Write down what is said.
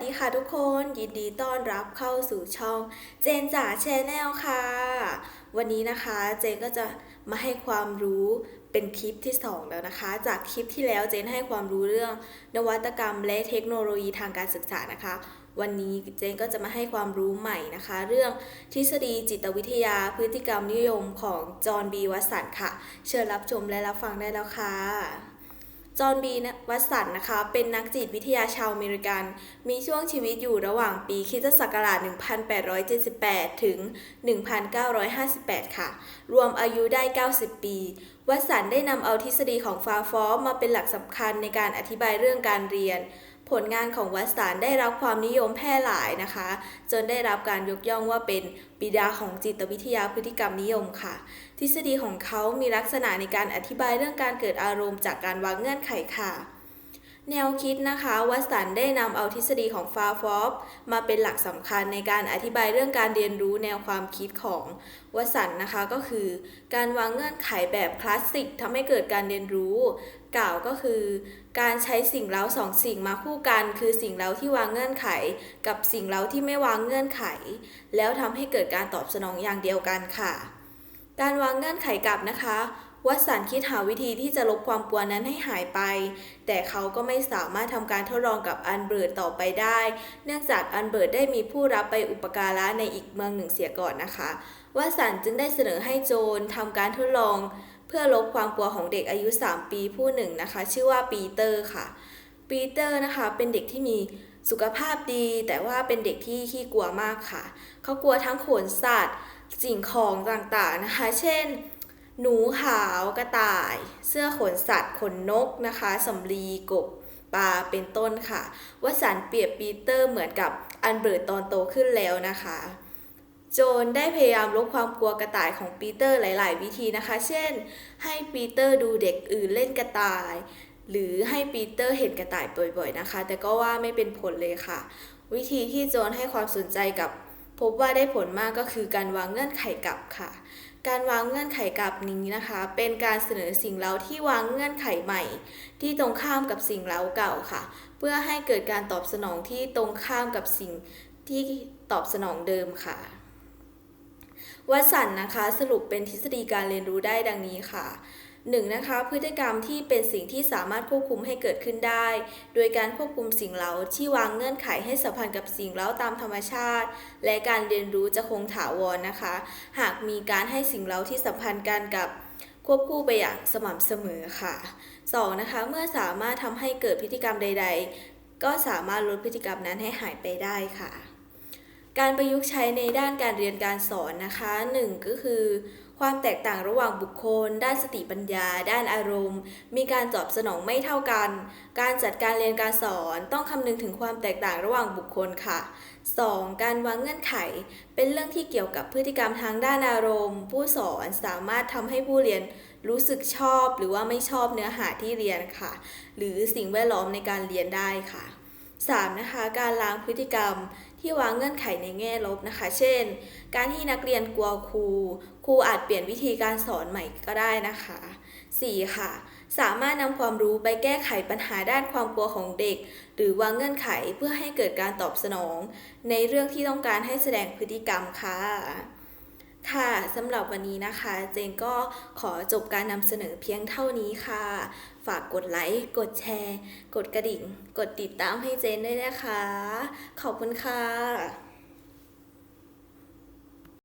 สวัสดีค่ะทุกคนยินดีต้อนรับเข้าสู่ช่องเจนจ๋าแชนแนลค่ะ วันนี้นะคะเจนก็จะมาให้ความรู้เป็นคลิปที่ 2 แล้วนะคะ จากคลิปที่แล้วเจนให้ความรู้เรื่องนวัตกรรมและเทคโนโลยีทางการศึกษานะคะ วันนี้เจนก็จะมาให้ความรู้ใหม่นะคะ เรื่องทฤษฎีจิตวิทยาพฤติกรรมนิยมของจอห์นบีวัสันค่ะ เชิญรับชมและรับฟังได้แล้วค่ะ จอห์นบีวัตสันนะคะ เป็นนักจิตวิทยาชาวอเมริกัน มีช่วงชีวิตอยู่ระหว่างปีคิสศักราช 1878 ถึง 1958 ค่ะ รวมอายุได้ 90 ปี วัตสันได้นำเอาทฤษฎีของฟาฟอมาเป็นหลักสำคัญในการอธิบายเรื่องการเรียน ผลงานของวัตสันได้รับความนิยมแพร่หลายนะคะ จนได้รับการยกย่องว่าเป็นบิดาของจิตวิทยาพฤติกรรมนิยมค่ะ ทฤษฎีของเขามีลักษณะในการอธิบายเรื่องการเกิดอารมณ์จากการวางเงื่อนไขค่ะ แนวคิดนะคะวัสันได้นำเอาทฤษฎีของฟาฟอฟมาเป็นหลักสำคัญในการอธิบายเรื่องการเรียนรู้แนวความคิดของวัสันนะคะก็คือ การวางเงื่อนไขแบบคลาสสิกทำให้เกิดการเรียนรู้ กล่าวก็คือ การใช้สิ่งเล้าสองสิ่งมาคู่กัน คือสิ่งเล้าที่วางเงื่อนไข กับสิ่งเล้าที่ไม่วางเงื่อนไข แล้วทำให้เกิดการตอบสนองอย่างเดียวกันค่ะ การวางเงื่อนไขกลับนะคะ วัตสันคิดหาวิธีที่จะลบความกลัวนั้นให้หายไป แต่เขาก็ไม่สามารถทำการทดลองกับอันเบิร์ตต่อไปได้ เนื่องจากอันเบิร์ตได้มีผู้รับไปอุปการะในอีกเมืองหนึ่งเสียก่อนนะคะวัตสันจึงได้เสนอให้โจนทำการทดลอง เพื่อลบความกลัวของเด็กอายุ 3 ปีผู้หนึ่งนะคะ ชื่อว่าปีเตอร์ค่ะ ปีเตอร์นะคะเป็นเด็กที่มีสุขภาพดีแต่ว่าเป็นเด็กที่ขี้กลัวมากค่ะ เขากลัวทั้งขนสัตว์ สิ่งของต่างๆนะคะ เช่น หนูขาวกระต่าย เสื้อขนสัตว์ขนนกนะคะสำลีกบปลาเป็นต้นค่ะวสันเปรียบปีเตอร์เหมือนกับอันเบิร์ตตอนโตขึ้นแล้วนะคะ โจนได้พยายามลบความกลัวกระต่ายของปีเตอร์หลาย ๆ วิธีนะคะ เช่น ให้ปีเตอร์ดูเด็กอื่นเล่นกระต่าย หรือให้ปีเตอร์เห็นกระต่ายบ่อย ๆ นะคะ แต่ก็ว่าไม่เป็นผลเลยค่ะ วิธีที่โจนให้ความสนใจกับ พบว่าได้ผลมากก็คือการวางเงื่อนไขกลับค่ะ การวางเงื่อนไขกลับนี้นะคะ เป็นการเสนอสิ่งเล้าที่วางเงื่อนไขใหม่ ที่ตรงข้ามกับสิ่งเล้าเก่าค่ะ เพื่อให้เกิดการตอบสนองที่ตรงข้ามกับสิ่งที่ตอบสนองเดิมค่ะวัสันนะคะสรุปเป็นทฤษฎีการเรียนรู้ได้ดังนี้ค่ะ หนึ่งนะคะพฤติกรรมที่เป็นสิ่งที่สามารถควบคุมให้เกิดขึ้นได้ โดยการควบคุมสิ่งเร้าที่วางเงื่อนไขให้สัมพันธ์กับสิ่งเร้าตามธรรมชาติ และการเรียนรู้จะคงถาวรนะคะ หากมีการให้สิ่งเร้าที่สัมพันธ์กันกับควบคู่ไปอย่างสม่ำเสมอค่ะ 2. นะคะเมื่อสามารถทำให้เกิดพฤติกรรมใด ๆ ก็สามารถลดพฤติกรรมนั้นให้หายไปได้ค่ะการประยุกต์ใช้ในด้านการเรียนการสอนนะคะหนึ่งก็คือ ความแตกต่างระหว่างบุคคล ด้านสติปัญญา ด้านอารมณ์ มีการตอบสนองไม่เท่ากัน การจัดการเรียนการสอนต้องคำนึงถึงความแตกต่างระหว่างบุคคลค่ะ 2. การวางเงื่อนไข เป็นเรื่องที่เกี่ยวกับพฤติกรรมทางด้านอารมณ์ ผู้สอนสามารถทำให้ผู้เรียนรู้สึกชอบหรือว่าไม่ชอบเนื้อหาที่เรียนค่ะ หรือสิ่งแวดล้อมในการเรียนได้ค่ะ 3. นะคะการล้างพฤติกรรมที่วางเงื่อนไขในแง่ลบนะคะ เช่น การที่นักเรียนกลัวครู ครูอาจเปลี่ยนวิธีการสอนใหม่ก็ได้นะคะ 4. ค่ะ สามารถนำความรู้ไปแก้ไขปัญหาด้านความกลัวของเด็ก หรือวางเงื่อนไขเพื่อให้เกิดการตอบสนอง ในเรื่องที่ต้องการให้แสดงพฤติกรรมค่ะ ค่ะสำหรับวันนี้นะคะ เจนก็ขอจบการนำเสนอเพียงเท่านี้ค่ะ ฝากกดไลค์ กดแชร์ กดกระดิ่ง กดติดตามให้เจนด้วยนะคะ ขอบคุณค่ะ